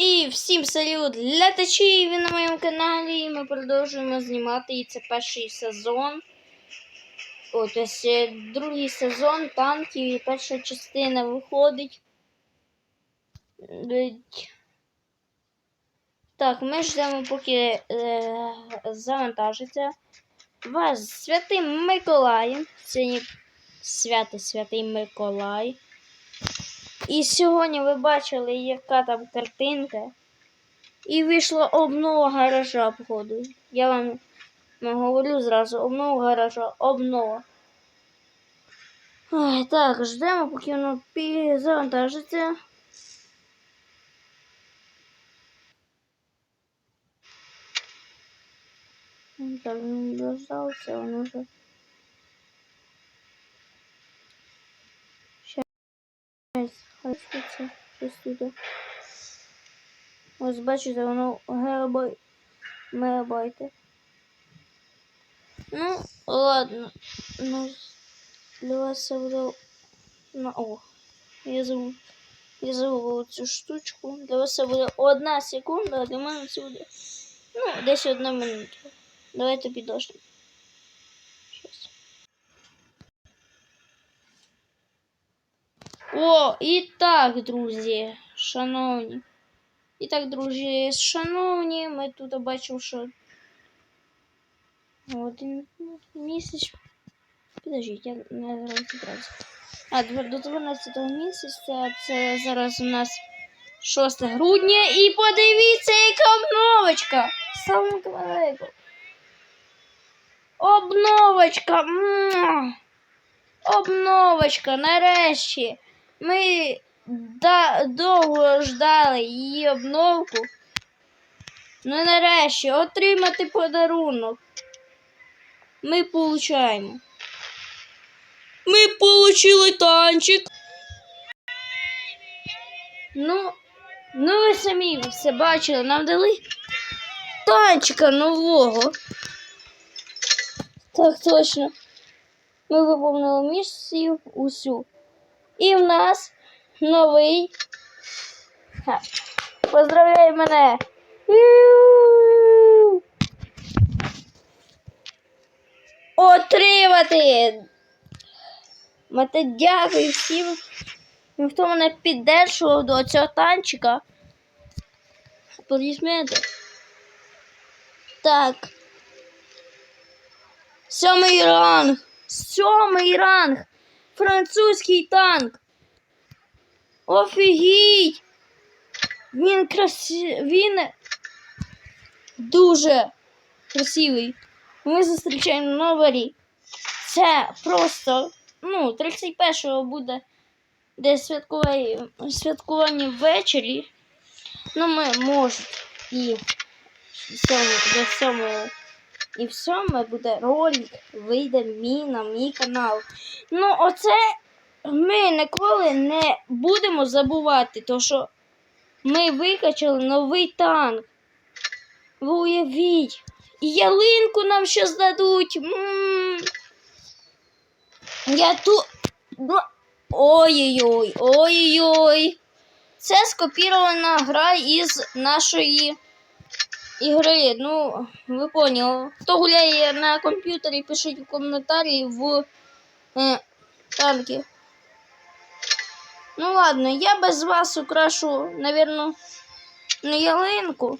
І всім салют глядачі! Ви на моєму каналі. і Ми продовжуємо знімати і це перший сезон. От ось е, другий сезон танків і перша частина виходить. Так, ми ждемо, поки е, завантажиться. Вас святий Миколай. Сьогодні свято Святий Миколай. І сьогодні ви бачили, яка там картинка. І вийшла обнова гаража, походу. Я вам ну, говорю зразу, обнова гаража, обнова. Ой, так, ждемо, поки воно завантажиться. Так, він дождався, він уже. Спиться щось тут. Ось бачите, воно гербай мегабайти. Ну, ладно. Ну, для вас це буде на о. Я забув. Я забув цю штучку. Для вас це буде одна секунда, а для мене це буде. Ну, десь одна минута. Давайте підождемо. О, і так, друзі, шановні. І так, друзі, шановні, ми тут бачимо, що один місяць. Підождіть, я не розібрався. А, до 12 місяця це зараз у нас 6 грудня. І подивіться, яка обновочка! Саме далеко. Обновочка! Муа! Обновочка, нарешті. Ми да, довго ждали її обновку. Ну нарешті отримати подарунок. Ми получаємо. Ми получили танчик. Ну, ну ви самі все бачили, нам дали танчика нового. Так точно. Ми виповнили місію усю. І в нас новий. Поздравляй мене! Отримати! Мати дякую всім, хто мене піддержував до цього танчика. Аплодисменти. Так. Сьомий ранг. Сьомий ранг. Французький танк. Офігіть! Він красивий. Він дуже красивий. Ми зустрічаємо новий рік. Це просто, ну, 31-го буде десь святкування, святкування ввечері. Ну, ми можемо і до 7 і в буде ролик, вийде мій на мій канал. Ну, оце ми ніколи не будемо забувати, то що ми викачали новий танк. Ви уявіть. І ялинку нам ще здадуть. М-м-м. Я тут. Ой-ой-ой, ой-ой-ой. Це скопірована гра із нашої ігри. Ну, ви поняли. Хто гуляє на комп'ютері, пишіть в коментарі в е, танки. Ну ладно, я без вас украшу, наверное, не ялинку.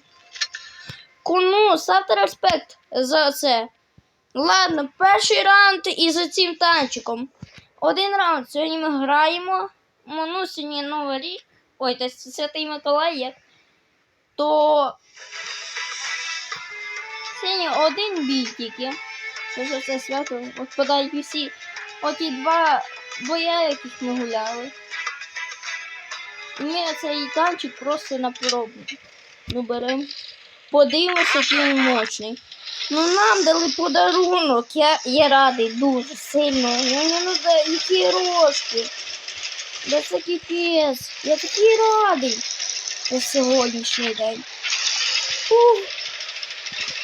Куну, ставте респект за це. Ладно, перший раунд із цим танчиком. Один раунд. Сьогодні ми граємо. Ну, сьогодні новий рік. Ой, це Святий Миколай як. То сьогодні один бій тільки. Це ж це свято. От подають всі. Оті два боя, яких ми гуляли. І ми цей танчик просто на пробу. Ну, беремо. Подивимося, який він мощний. Ну нам дали подарунок. Я я радий дуже сильно. Я не ну да, які рожки. Да це кіпець. Я такий радий на сьогоднішній день. Фух.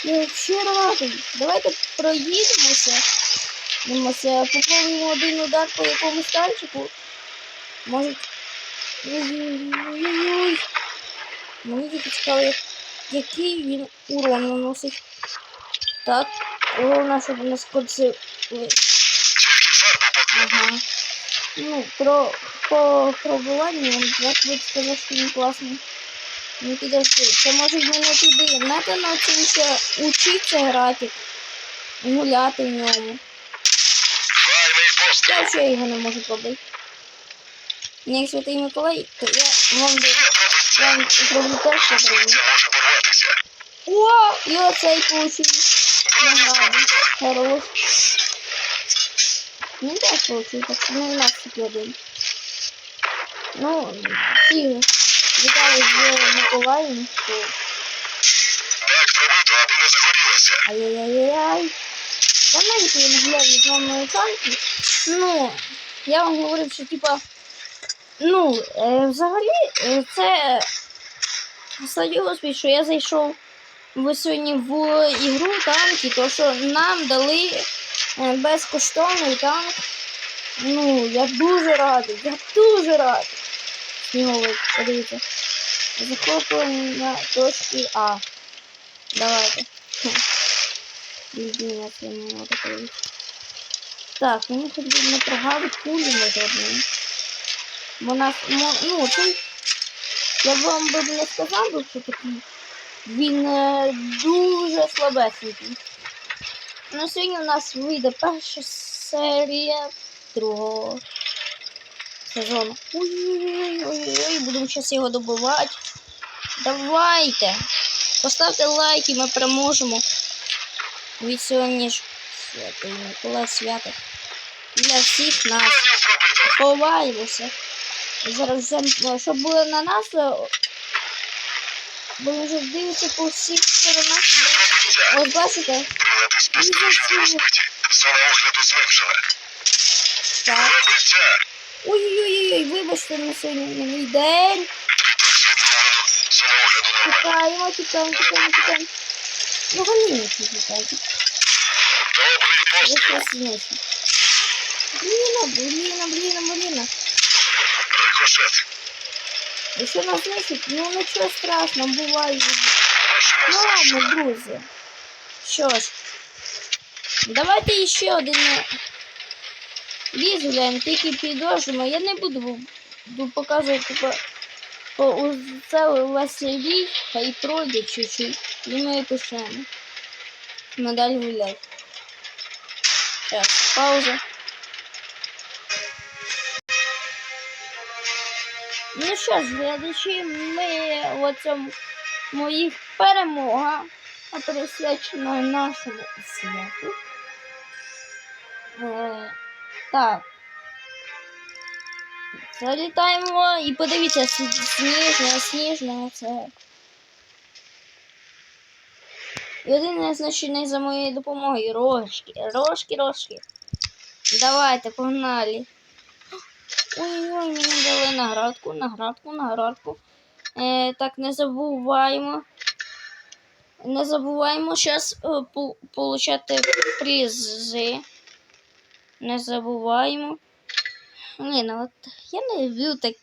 Я взагалі радий. Давайте проїдемося. Попробуємо один удар по якомусь танчику. Може. Ой-ой-ой. Мені тільки цікаво, який він урон наносить. Так, головне, щоб не скоцили. Ага. Ну, про по пробуванню він як би сказав, що він класний. Ну підожди, це може мене туди. Надо навчитися учитися грати, гуляти в ньому. Я ще його не можу пробити. Ну, як Святий Миколай, то я вам вам зроблю це може порватися. О, і оцей получив награду. Хорош. Ну теж получив, так що не в нас тільки один. Ну, всі вітали з загорілося. ай-яй-яй-яй. Давненько я гуляв з вами танки. Ну, я вам говорив, що типа, ну, е, взагалі, е, це Господи, що я зайшов в сьогодні в ігру танки, то що нам дали е, безкоштовний танк. Ну, я дуже радий, я дуже радий. Сніговик, подивіться. Захоплення точки А. Давайте. Єдине, це не можу подивитися. Так, мені хоч би не не жодної. Бо нас, мо- ну, цей, я вам би не сказав, що такий, він е, дуже слабесенький. Ну, сьогодні у нас вийде перша серія другого сезону. Ой-ой-ой, будемо зараз його добивати. Давайте. Поставте лайк і ми переможемо. Від сьогодні ж святий Миколай свято. Для всіх нас. Ховаємося. Зараз щоб було на нас, е, бо вже дивиться по всіх сторонах. Ось бачите? Прилади спостереження розбиті. Зона огляду зменшена. Так. Ой-ой-ой, вибачте, на сьогодні не мій день. Тікаємо, тікаємо, тікаємо, тікаємо. Ну, вони не ці тікають. Добрий постріл. Бліна, бліна, бліна, бліна. Рикошет. Якщо нас знесуть, ну нічого страшного, буває. Ну ладно, друзі. Що ж, давайте ще один е, гуляємо, тільки підожимо. Я не буду, показувати по, по у- це весь ліс, хай пройде чуть-чуть. Ми пишемо. Ми далі гуляти. Зараз, пауза. Ну що ж, глядачі, ми в моїх перемога, присвячена нашому святу. Так. Залітаємо і подивіться, сні- сніжне, сніжне це. Єдине значення за моєю допомогою рожки, рожки, рожки. Давайте, погнали. Ой-ой, мені дали наградку, наградку, наградку. Е, так, не забуваємо. Не забуваємо зараз е, получати призи. Не забуваємо. Блін, а от я не люблю так,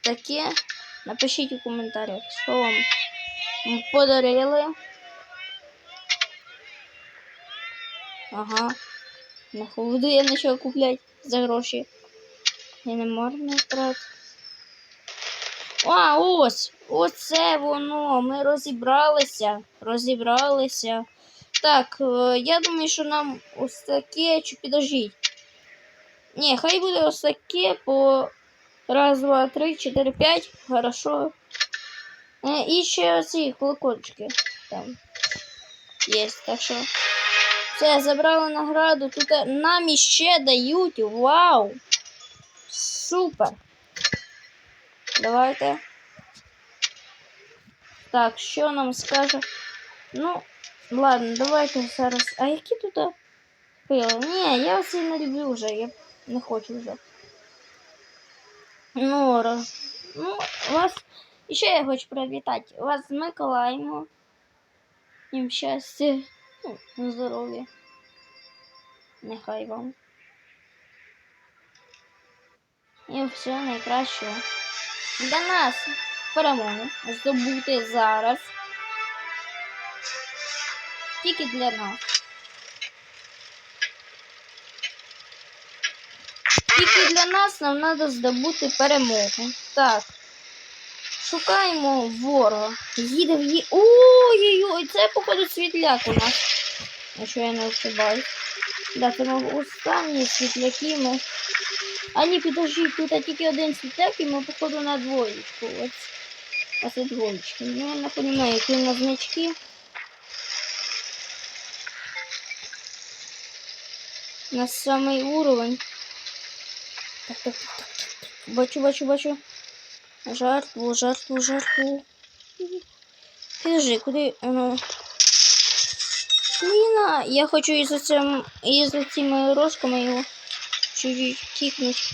таке. Напишіть у коментарях, що вам подарили. Ага. Не буду я нічого купляти за гроші. Я не марно трати. А, ось! Оце воно. Ми розібралися. Розібралися. Так, е, я думаю, що нам ось таке чи підождіть. Ні, хай буде ось таке по раз, два, три, чотири, п'ять. Хорошо. Е, І ще оці колокольчики там є. Так що. Все, забрали награду. Тут нам іще дають. Вау! Супер! Давайте. Так, що нам скаже? Ну, ладно, давайте зараз. А які тут пили? Ні, я все не люблю вже, я не хочу вже. Роз... ну, вас. І ще я хочу привітати. Вас з Миколаєм. Їм щастя, ну, здоров'я. Нехай вам. І все найкращого. Для нас. перемогу здобути зараз. Тільки для нас. Тільки для нас нам треба здобути перемогу. Так. Шукаємо ворога. Їде в ї... Ой-ой-ой, це походу світляк у нас. Якщо я не ошибаюсь. Да, це мов останні світляки ми. А ні, підожди, тут тільки один світляк і ми походу на двоєчку. Ось. А двоєчки. Ну, я не розумію, які у нас значки. У нас самий уровень. Так, так, так, так, так. Бачу, бачу, бачу. Жертву, жертву, жертву. Підожди, куди воно? Блін, я хочу із цим, із цими рожками його чуть-чуть кикнуть.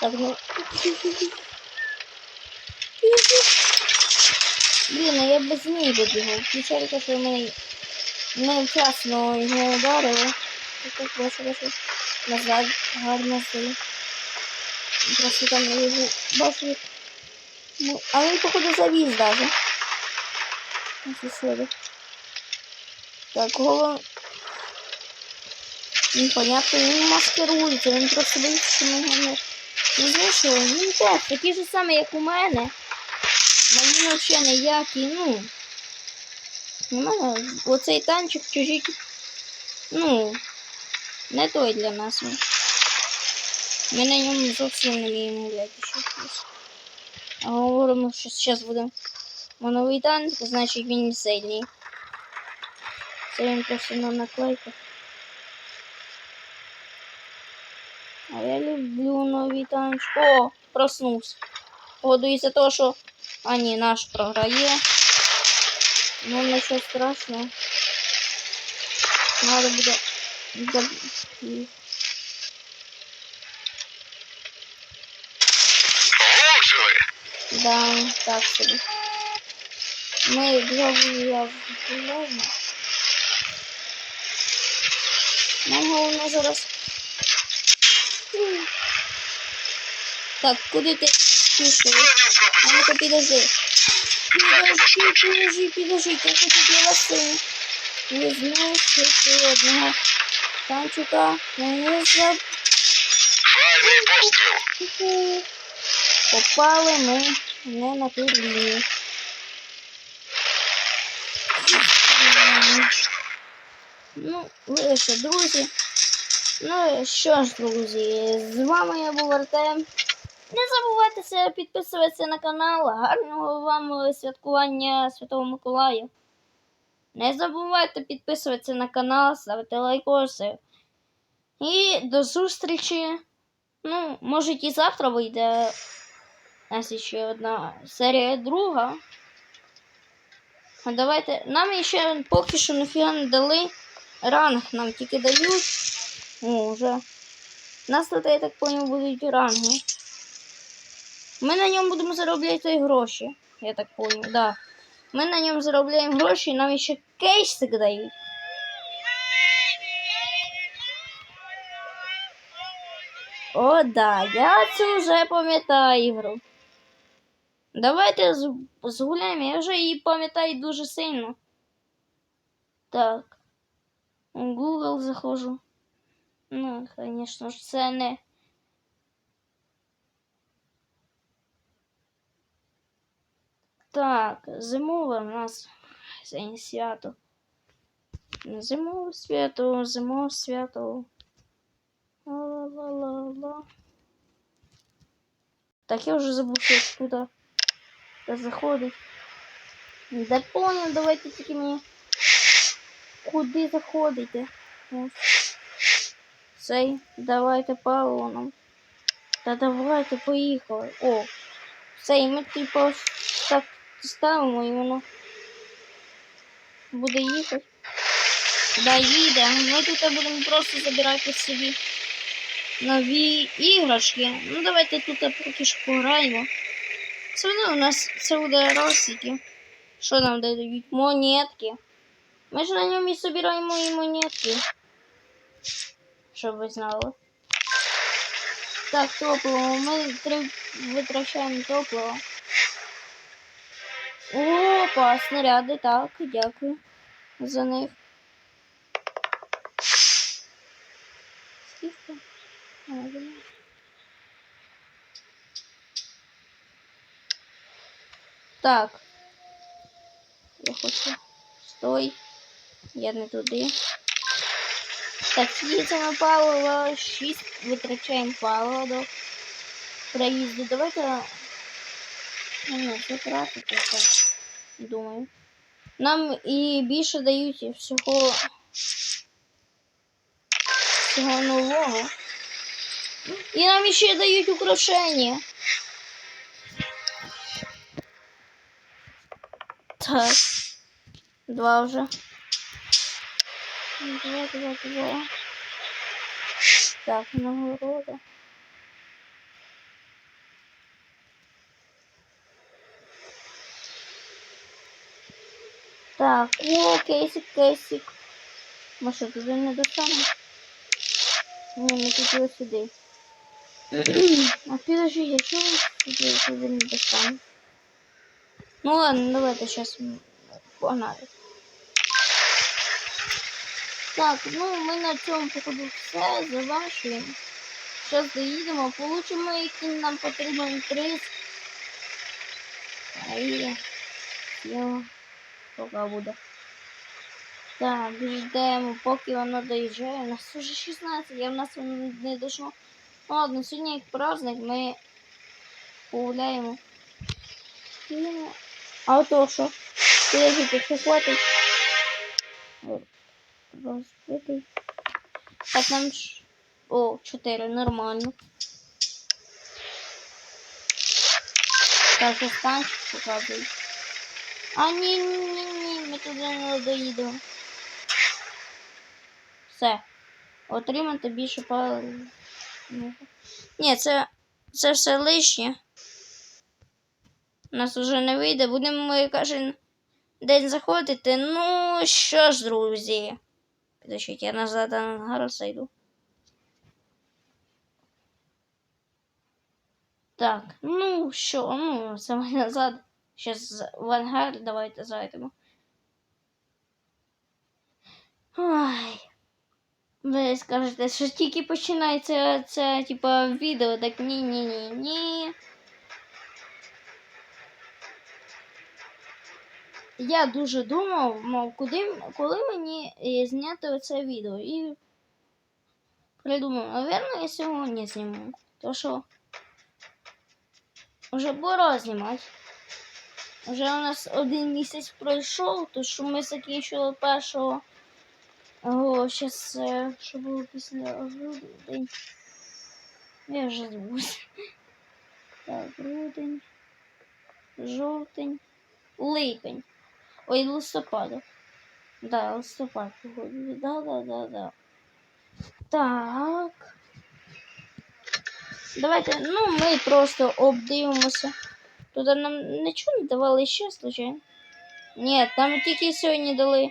Так, ну. Блін, я без неї добігав. Печалька, що мене невчасно його ударило. Так, так, бачу, бачу. Назад, гарно стоїть. Просто там його бачу. Ну, а він, походу, завіз даже. Ось сюди. Так, голова. Непонятно, він маскирується, він просто боїться, що ми його не, знайшли. Він теж такий же самий, як у мене. Но він взагалі ніякий, ну. У мене оцей танчик чужий. Ну, не той для нас. Ми на ньому зовсім не вміємо гуляти плюс. А говоримо, що зараз буде моновий танк, значить він не сильний. Це він просто на наклейках. А я люблю нові танчики. О, проснувся. Із-за того, що... А ні, наш програє. Ну, нічого страшного. Надо буде... заб- Влучили. Да, так собі. Ми зробили я зробимо. Нам головне зараз. Так, куди пішов? Броню А ну-ка підожди. Підожди, підожди, підожди, я хочу для вас е, не знищити одного танчика. Мені за Файний. Попали ми не на ту лінію. Ну, ви що, друзі. Ну що ж, друзі, з вами я був Артем. Не забувайте підписуватися на канал. Гарного вам святкування Святого Миколая. Не забувайте підписуватися на канал, ставити лайкоси. І до зустрічі. Ну, може і завтра вийде у нас ще одна серія друга. Давайте. Нам ще поки що ніфіга не дали. Ранг нам тільки дають. О, вже. Нас тут, я так поняв, будуть ранги. Ми на ньому будемо заробляти гроші. Я так поняв, да. Ми на ньому заробляємо гроші, і нам ще кейсик дають. О, да, я цю вже пам'ятаю ігру. Давайте згуляємо, я вже її пам'ятаю дуже сильно. Так. Google заходжу. Ну, звісно ж, це не. Так, зимове в нас сьогодні свято. Зимове свято, зимове свято. Ла-ла-ла-ла. Так, я вже забув, що туди заходить. Да понял, давайте тільки мені. Куди заходите? Ось. Цей, давайте паливо нам. Та давайте, поїхали. О, все, і ми типу так ставимо і воно буде їхати. Да, їде. Ми тут будемо просто забирати собі нові іграшки. Ну, давайте тут поки що пограємо. Все одно у нас це буде росики. Що нам дають? Монетки. Ми ж на ньому і збираємо і монетки. Щоб ви знали. Так, топливо. Ми витрачаємо топливо. Опа, снаряди, так, дякую за них. Скільки? Так. Я хочу. Стой. Я не туди. Так, скільки на паливо? 6 витрачаємо паливо до проїзду. Давайте. Ну, це тратити, так. Думаю. Нам і більше дають всього. Всього нового. І нам ще дають украшення. Так. Два вже. Два, два, два. Так, нагорода. Так, о, кейсик, кейсик. Ми що, туди не достанемо? Ні, ми тут сюди. а підожди, я чого туди, туди не достану? Ну ладно, давайте сейчас погнали. Так, ну ми на цьому походу все завершуємо. Зараз доїдемо, получимо, який нам потрібен приз. А і його Поки буде. Так, ждемо, поки воно доїжджає. У нас уже 16, я в нас не дійшло. Ладно, сьогодні як праздник, ми погуляємо. Ну, А то що? Якщо хватить. Розбитий. Так, нам ж... О, 4, нормально. Так, що станчик показує. А, ні, ні, ні, ми туди не доїдемо. Все. Отримати більше пал. Ні, це, це все лишнє. У нас вже не вийде. Будемо ми кожен день заходити. Ну що ж, друзі. Підождіть, я назад на ангар зайду. Так, ну що, ну, саме назад. Зараз в ангар давайте зайдемо. Ой. Ви скажете, що тільки починається це, типа, відео, так ні, ні, ні, ні. Я дуже думав, мов, куди, коли мені е, зняти оце відео. І придумав, напевно, я сьогодні зніму. То що вже пора знімати. Вже у нас один місяць пройшов, то що ми закінчили першого. О, зараз, що було після грудень. Я вже забув. Так, грудень, жовтень, липень. Ой, листопада. Да, листопад, походу. Да, да, да, да. Так. Давайте, ну, ми просто обдивимося. Туди нам нічого не давали ще, случайно? Ні, там тільки сьогодні дали.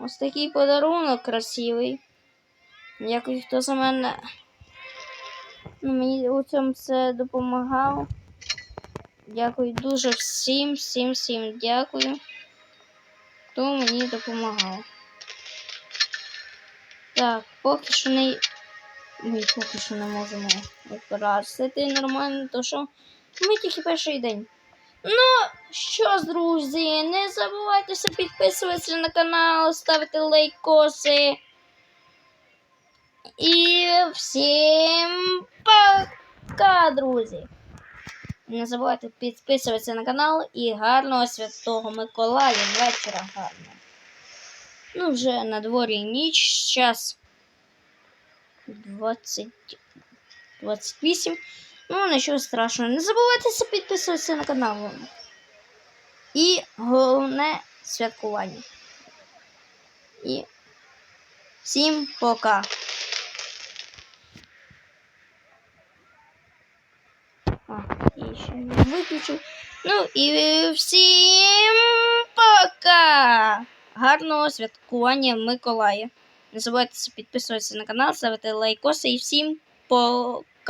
Ось такий подарунок красивий. Якось хто за мене. Ну, мені у цьому це допомагав. Дякую дуже всім, всім, всім дякую. Хто мені допомагав. Так, поки що не. Ми поки що не можемо використати нормально, то що ми тільки перший день. Ну, що ж, друзі, не забувайтеся підписуватися на канал, ставити лайкоси. І всім пока, друзі! Не забувайте підписуватися на канал і гарного святого Миколая вечора гарного. Ну, вже на дворі ніч, час 20... 28. Ну, нічого страшного. Не забувайте підписуватися на канал. І головне святкування. І всім пока. А, і ще не виключу. Ну і всім пока! Гарного святкування Миколая. Не забувайте підписуватися на канал, ставити лайкоси і всім пока.